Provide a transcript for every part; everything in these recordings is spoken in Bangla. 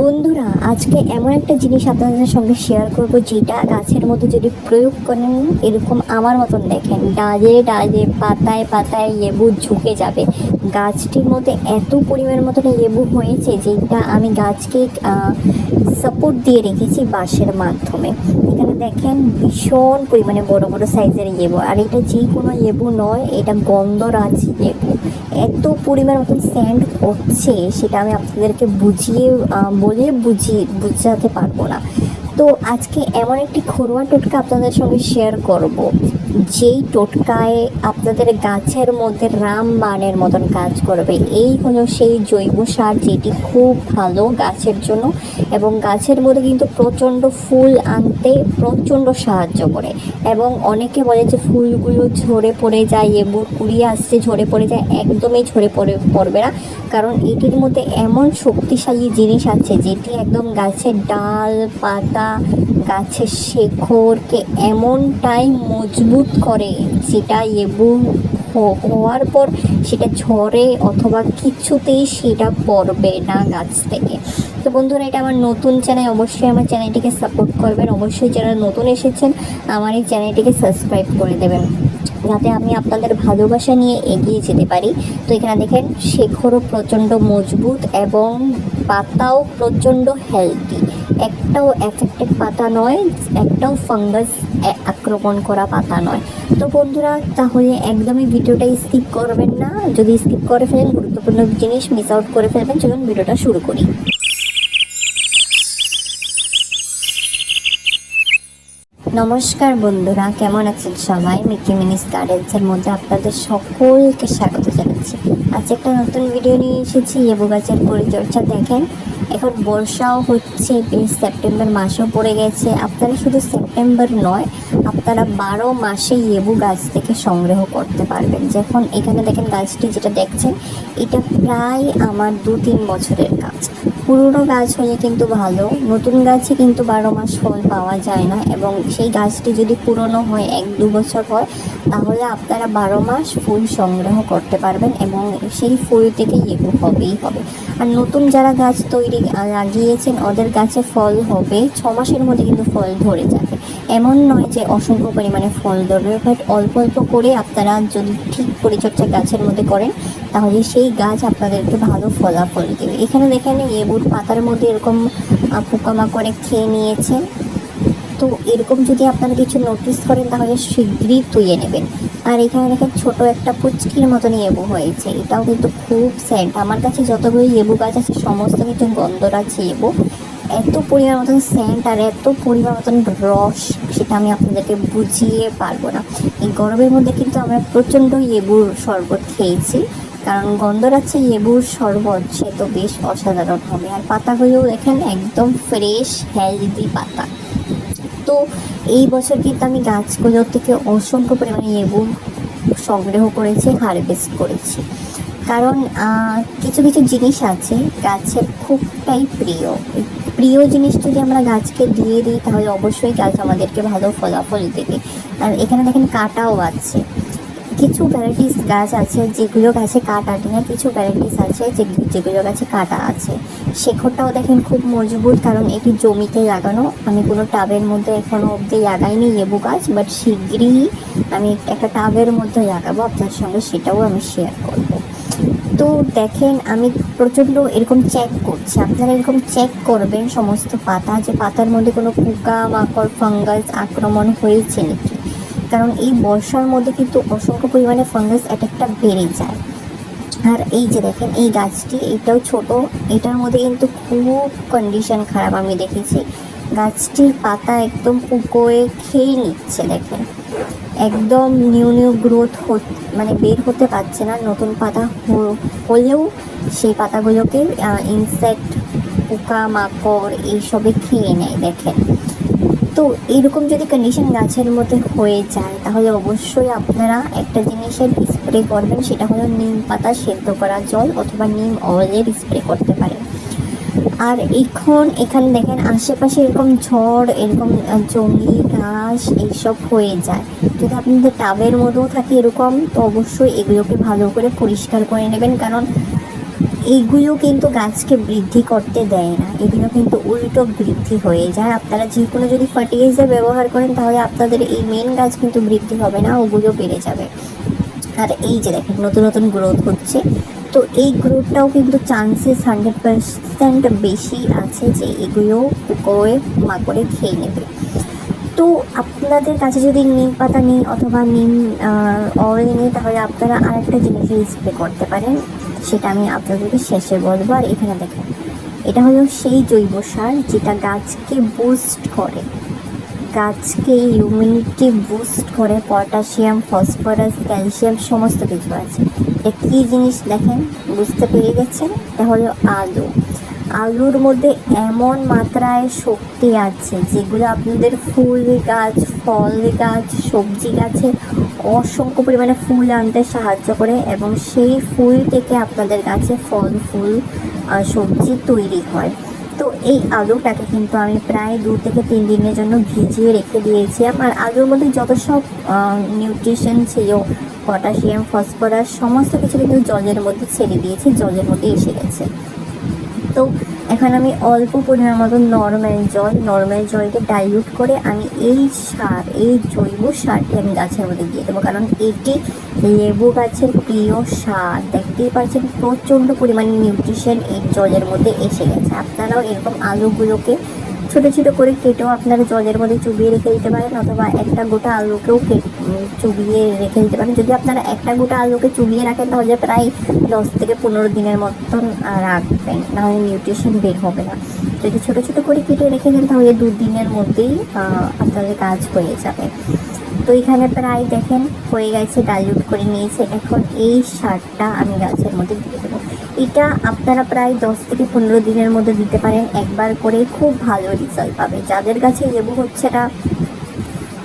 বন্ধুরা, আজকে এমন একটা জিনিস আপনাদের সঙ্গে শেয়ার করব যেটা গাছের মধ্যে যদি প্রয়োগ করেন, এরকম আমার মতন দেখেন, ডালে ডালে, পাতায় পাতায় লেবু ঝুঁকে যাবে। গাছটির মধ্যে এত পরিমাণ মতন লেবু হয়েছে যেটা আমি গাছকে সাপোর্ট দিয়ে রেখেছি বাঁশের মাধ্যমে। এখানে দেখেন ভীষণ পরিমাণে বড় বড় সাইজের লেবু, আর এটা যে কোনো লেবু নয়, এটা গন্ধরাজ লেবু। এত পরিমাণ মতন স্যান্ড হচ্ছে সেটা আমি আপনাদেরকে বুঝিয়ে বলে বুঝিয়ে বুঝাতে পারব না। তো আজকে এমন একটি ঘরোয়া টোটকা আপনাদের সঙ্গে শেয়ার করব। যেই টোটকায় আপনাদের গাছের মধ্যে রামবাণের মতন কাজ করবে, এই হলো সেই জৈব সার যেটি খুব ভালো গাছের জন্য এবং গাছের মধ্যে কিন্তু প্রচণ্ড ফুল আনতে প্রচণ্ড সাহায্য করে। এবং অনেকে বলে যে ফুলগুলো ঝরে পড়ে যায় এবং কুড়িয়ে আসছে, ঝরে পড়ে যায়, একদমই ঝরে পড়ে, পড়বে না। কারণ এটির মধ্যে এমন শক্তিশালী জিনিস আছে যেটি একদম গাছের ডাল, পাতা, গাছের শেখরকে এমনটাই মজবুত করে। সেটা হ- হওয়ার পর সেটা ঝরে অথবা কিছুতেই সেটা পড়বে না গাছ থেকে। তো বন্ধুরা, এটা আমার নতুন চ্যানেল, অবশ্যই আমার চ্যানেলটিকে সাপোর্ট করবেন। অবশ্যই যারা নতুন এসেছেন, আমার এই চ্যানেলটিকে সাবস্ক্রাইব করে দেবেন। যাতে আমি আপনাদের ভালোবাসা নিয়ে এগিয়ে যেতে পারি। তো এখানে দেখেন, শেখরও প্রচণ্ড মজবুত এবং পাতাও প্রচণ্ড হেলদি একটাও এফেক্টেড পাতা নয়, একটাও ফাঙ্গাস আক্রমণ করা পাতা নয়। তো বন্ধুরা, তাহলে একদমই ভিডিওটা স্কিপ করবেন না। যদি স্কিপ করে ফেলেন, গুরুত্বপূর্ণ জিনিস মিস আউট করে ফেলবেন, চলুন ভিডিওটা শুরু করি। নমস্কার বন্ধুরা, কেমন আছেন সবাই? মিকি মিনিস গার্ডেন্সের মধ্যে আপনাদের সকলকে স্বাগত জানাচ্ছি। আজ একটা নতুন ভিডিও নিয়ে এসেছি, লেবু গাছের পরিচর্যা দেখেন। এখন বর্ষাও হচ্ছে সেপ্টেম্বর মাসেও পড়ে গেছে। আপনারা শুধু সেপ্টেম্বর নয়, আপনারা বারো মাসে লেবু গাছ থেকে সংগ্রহ করতে পারবেন। যখন এখানে দেখেন গাছটি যেটা দেখছেন, এটা প্রায় আমার দু তিন বছরের গাছ পুরনো গাছ হলে কিন্তু ভালো। নতুন গাছে কিন্তু বারো মাস ফল পাওয়া যায় না এবং সেই গাছটি যদি পুরনো হয় এক দু বছর হয় তাহলে আপনারা বারো মাস ফুল সংগ্রহ করতে পারবেন এবং সেই ফুল থেকে লেবু হবেই হবে। আর নতুন যারা গাছ তৈরি লাগিয়েছেন, ওদের গাছে ফল হবে, ছ মাসের মধ্যে কিন্তু ফল ধরে যাবে। এমন নয় যে অসংখ্য পরিমাণে ফল ধরবে বাট অল্প অল্প করে আপনারা যদি ঠিক পরিচর্যা গাছের মধ্যে করেন তাহলে সেই গাছ আপনাদেরকে ভালো ফলাফল দেবে। এখানে দেখেন লেবুর পাতার মধ্যে এরকম পোকামাকড়ে খেয়ে নিয়েছে। তো এরকম যদি আপনারা কিছু নোটিস করেন, তাহলে শীঘ্রই তুলে নেবেন। আর এখানে দেখেন, ছোট একটা পুচকির মতন লেবু হয়েছে। এটাও কিন্তু খুব সেন্ট আমার কাছে যতগুলো লেবু গাছ আছে, সমস্ত কিছু গন্ধরাজ লেবু এত পরিমাণ মতন সেন্ট আর এত পরিমাণ মতন রস, সেটা আমি আপনাদেরকে বুঝিয়ে পারব না। এই গরমের মধ্যে কিন্তু আমরা প্রচণ্ড লেবুর শরবত খেয়েছি। কারণ গন্ধরাচ্ছে লেবুর শরবত, সে তো বেশ অসাধারণ হবে। আর পাতাগুলো দেখেন একদম ফ্রেশ হেলদি পাতা। তো এই বছর কিন্তু আমি গাছগুলোর থেকে অসংখ্য পরিমাণে লেবু সংগ্রহ করেছি হারভেস্ট করেছি। কারণ কিছু কিছু জিনিস আছে গাছের খুবটাই প্রিয়। প্রিয় জিনিস যদি আমরা গাছকে দিয়ে দিই, তাহলে অবশ্যই গাছ আমাদেরকে ভালো ফলাফল দেবে। আর এখানে দেখেন কাটাও আছে। কিছু ভ্যারাইটিস গাছ আছে, যেগুলো গাছে কাট না কিছু ভ্যারাইটিস আছে যে, যেগুলো গাছে কাটা আছে। শেখরটাও দেখেন খুব মজবুত, কারণ এটি জমিতে লাগানো। আমি কোনো টাবের মধ্যে এখনও অবধি লাগাইনি লেবু গাছ বাট শিগগিরই আমি একটা টাবের মধ্যে লাগাবো। আপনার সঙ্গে সেটাও আমি শেয়ার করব। তো দেখেন, আমি প্রচণ্ড এরকম চেক করছি। আপনারা এরকম চেক করবেন, সমস্ত পাতা, যে পাতার মধ্যে কোনো পোকা, মাকড় ফাঙ্গাস আক্রমণ হয়েছে নাকি? কারণ এই বর্ষার মধ্যে কিন্তু অসংখ্য পরিমাণে ফাঙ্গাস অ্যাটাকটা বেড়ে যায়। আর এই যে দেখেন, এই গাছটি, এটাও ছোট, এটার মধ্যে কিন্তু খুব কন্ডিশন খারাপ আমি দেখেছি। গাছটির পাতা একদম পুকোয়ে খেয়ে নিচ্ছে, দেখেন। একদম নিউ নিউ গ্রোথ মানে বের হতে পারছে না, নতুন পাতা হলেও সেই পাতাগুলোকে ইনসেক্ট পোকা মাকড় এইসবে খেয়ে নেয়, দেখেন। তো এরকম যদি কন্ডিশন গাছের মধ্যে হয়ে যায়, তাহলে অবশ্যই আপনারা একটা জিনিসের স্প্রে করবেন, সেটা হলো নিম পাতা সেদ্ধ করা জল অথবা নিম অয়েলের স্প্রে করতে পারেন। আর এখন এখানে দেখেন আশেপাশে এরকম ঝড়, এরকম জমি, ঘাস এইসব হয়ে যায়। যদি আপনাদের টাবের মধ্যেও থাকে এরকম, তো অবশ্যই এগুলোকে ভালো করে পরিষ্কার করে নেবেন। কারণ এইগুলো কিন্তু গাছকে বৃদ্ধি করতে দেয় না। এগুলো কিন্তু উল্টো বৃদ্ধি হয়ে যায়। আপনারা যে কোনো যদি ফার্টিলাইজার ব্যবহার করেন, তাহলে আপনাদের এই মেন গাছ কিন্তু বৃদ্ধি হবে না, ওগুলো বেড়ে যাবে। আর এই যে দেখেন, নতুন নতুন গ্রোথ হচ্ছে। তো এই গ্রোথটাও কিন্তু চান্সেস হান্ড্রেড পার্সেন্ট বেশি আছে যে এগুলো পোকোয়ে মাকড়ে খেয়ে নেবে। তো আপনাদের কাছে যদি নিম পাতা নেই অথবা নিম অয়েল নেই, তাহলে আপনারা আরেকটা জিনিসের স্প্রে করতে পারেন। সেটা আমি আপনাদেরকে শেষে বলব, আর এখানে দেখেন, এটা হলো সেই জৈব সার যেটা গাছকে বুস্ট করে। গাছকে ইমিউনিটি বুস্ট করে পটাশিয়াম ফসফরাস ক্যালসিয়াম সমস্ত কিছু আছে। এটা কী জিনিস দেখেন? বুঝতে পেরে গেছেন? এটা হলো আলু। আলুর মধ্যে এমন মাত্রায় শক্তি আছে, যেগুলো আপনাদের ফুল গাছ, ফল গাছ, সবজি গাছে অসংখ্য পরিমাণে ফুল আনতে সাহায্য করে এবং সেই ফুল থেকে আপনাদের গাছে ফল, ফুল সবজি তৈরি হয়। তো এই আলুটাকে কিন্তু আমি প্রায় দু থেকে তিন দিনের জন্য ভিজিয়ে রেখে দিয়েছি। আর আলুর মধ্যে যত সব নিউট্রিশন ছিল পটাশিয়াম, ফসফরাস, সমস্ত কিছু কিন্তু জলের মধ্যে ছেড়ে দিয়েছি, জলের মধ্যে এসে গেছে। তো এখন আমি অল্প পরিমাণ মতো নর্মাল জল নর্মাল জলকে ডাইলুট করে আমি এই সার, এই জৈব সারটি আমি গাছের মধ্যে দিয়ে দেবো। কারণ এটি লেবু গাছের প্রিয় সার। দেখতেই পাচ্ছেন, প্রচণ্ড পরিমাণে নিউট্রিশন এই জলের মধ্যে এসে গেছে। আপনারাও এরকম আলুগুলোকে ছোটো ছোটো করে কেটেও আপনারা জলের মধ্যে চুবিয়ে রেখে দিতে পারেন অথবা একটা গোটা আলুকেও চুবিয়ে রেখে দিতে পারেন। যদি আপনারা একটা গোটা আলুকে চুবিয়ে রাখেন, তাহলে প্রায় দশ থেকে পনেরো দিনের মতন রাখবেন। নাহলে নিউট্রিশন বের হবে না। যদি ছোটো ছোটো করে কেটে রেখে দেন, তাহলে দু দিনের মধ্যেই আপনাদের কাজ হয়ে যাবে। তো এখানে প্রায় দেখেন, হয়ে গেছে ডাইলুট করে নিয়েছে। এখন এই সারটা আমি গাছের মধ্যে দিয়ে দেবো। এটা আপনারা প্রায় দশ থেকে পনেরো দিনের মধ্যে দিতে পারেন। একবার করে খুব ভালো রেজাল্ট পাবে। যাদের কাছে লেবু হচ্ছে না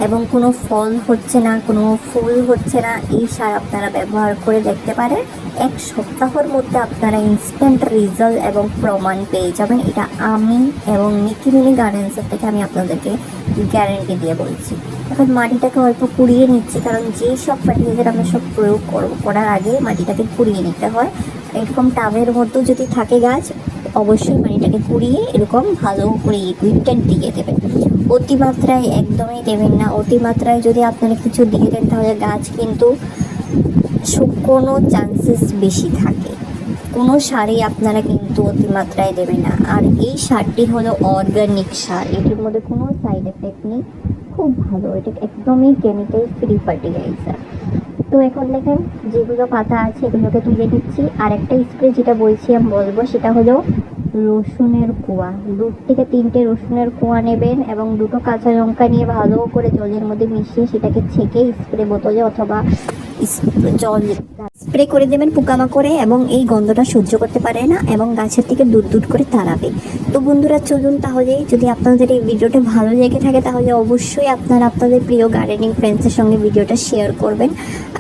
এবং কোনো ফল হচ্ছে না, কোনো ফুল হচ্ছে না, এই সার আপনারা ব্যবহার করে দেখতে পারেন। এক সপ্তাহের মধ্যে আপনারা ইনস্ট্যান্ট রেজাল্ট এবং প্রমাণ পেয়ে যাবেন। এটা আমি এবং নিকিমিনি গার্ডেন্সের থেকে আমি আপনাদেরকে গ্যারেন্টি দিয়ে বলছি। এখন মাটিটাকে অল্প কুড়িয়ে নিচ্ছি, কারণ যে সব ফার্টিলাইজার আমরা সব প্রয়োগ করব, করার আগে মাটিটাকে কুড়িয়ে নিতে হয়। এরকম টাবের মধ্যেও যদি থাকে গাছ, অবশ্যই মাটিটাকে কুড়িয়ে এরকম ভালো করে ইকুইপটা দিয়ে দেবেন অতিমাত্রায় একদমই দেবেন না। অতিমাত্রায় যদি আপনারা কিছু দিয়ে দেন, তাহলে গাছ কিন্তু শুকনো চান্সেস বেশি থাকে। কোনো সারই আপনারা কিন্তু অতিমাত্রায় দেবেন না। আর এই সারটি হলো অর্গানিক সার। এটির মধ্যে কোনো সাইড এফেক্ট নেই। খুব ভালো। এটা একদমই কেমিক্যাল ফ্রি ফার্টিলাইজার তো এখন দেখেন যেগুলো পাতা আছে এগুলোকে তুলে দিচ্ছি আর একটা স্প্রে যেটা বলছি আমি বলব, সেটা হলো রসুনের কুয়া। দু থেকে তিনটে রসুনের কুয়া নেবেন এবং দুটো কাঁচা লঙ্কা নিয়ে ভালো করে জলের মধ্যে মিশিয়ে সেটাকে ছেঁকে স্প্রে বোতলে অথবা জল স্প্রে করে দেবেন পোকামাকড়ে এবং এই গন্ধটা সহ্য করতে পারে না, এবং গাছের থেকে দূর দূর করে তাড়াবে। তো বন্ধুরা, চলুন তাহলে, যদি আপনাদের এই ভিডিওটা ভালো লেগে থাকে, তাহলে অবশ্যই আপনারা আপনাদের প্রিয় গার্ডেনিং ফ্রেন্ডসের সঙ্গে ভিডিওটা শেয়ার করবেন,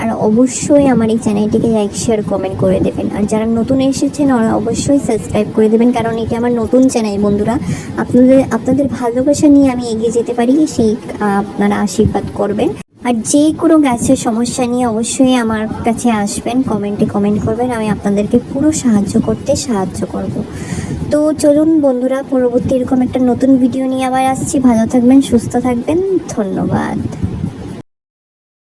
আর অবশ্যই আমার এই চ্যানেলটিকে লাইক শেয়ার কমেন্ট করে দেবেন। আর যারা নতুন এসেছেন, ওরা অবশ্যই সাবস্ক্রাইব করে দেবেন, কারণ এটি আমার নতুন চ্যানেল বন্ধুরা। আপনাদের আপনাদের ভালোবাসা নিয়ে আমি এগিয়ে যেতে পারি, সেই আপনারা আশীর্বাদ করবেন। আর যে কোনো গ্যাসের সমস্যা নিয়ে অবশ্যই আমার কাছে আসবেন, কমেন্টে কমেন্ট করবেন, আমি আপনাদেরকে পুরো সাহায্য করতে সাহায্য করব। তো চলুন বন্ধুরা, পরবর্তী এরকম একটা নতুন ভিডিও নিয়ে আবার আসছি। ভালো থাকবেন, সুস্থ থাকবেন, ধন্যবাদ।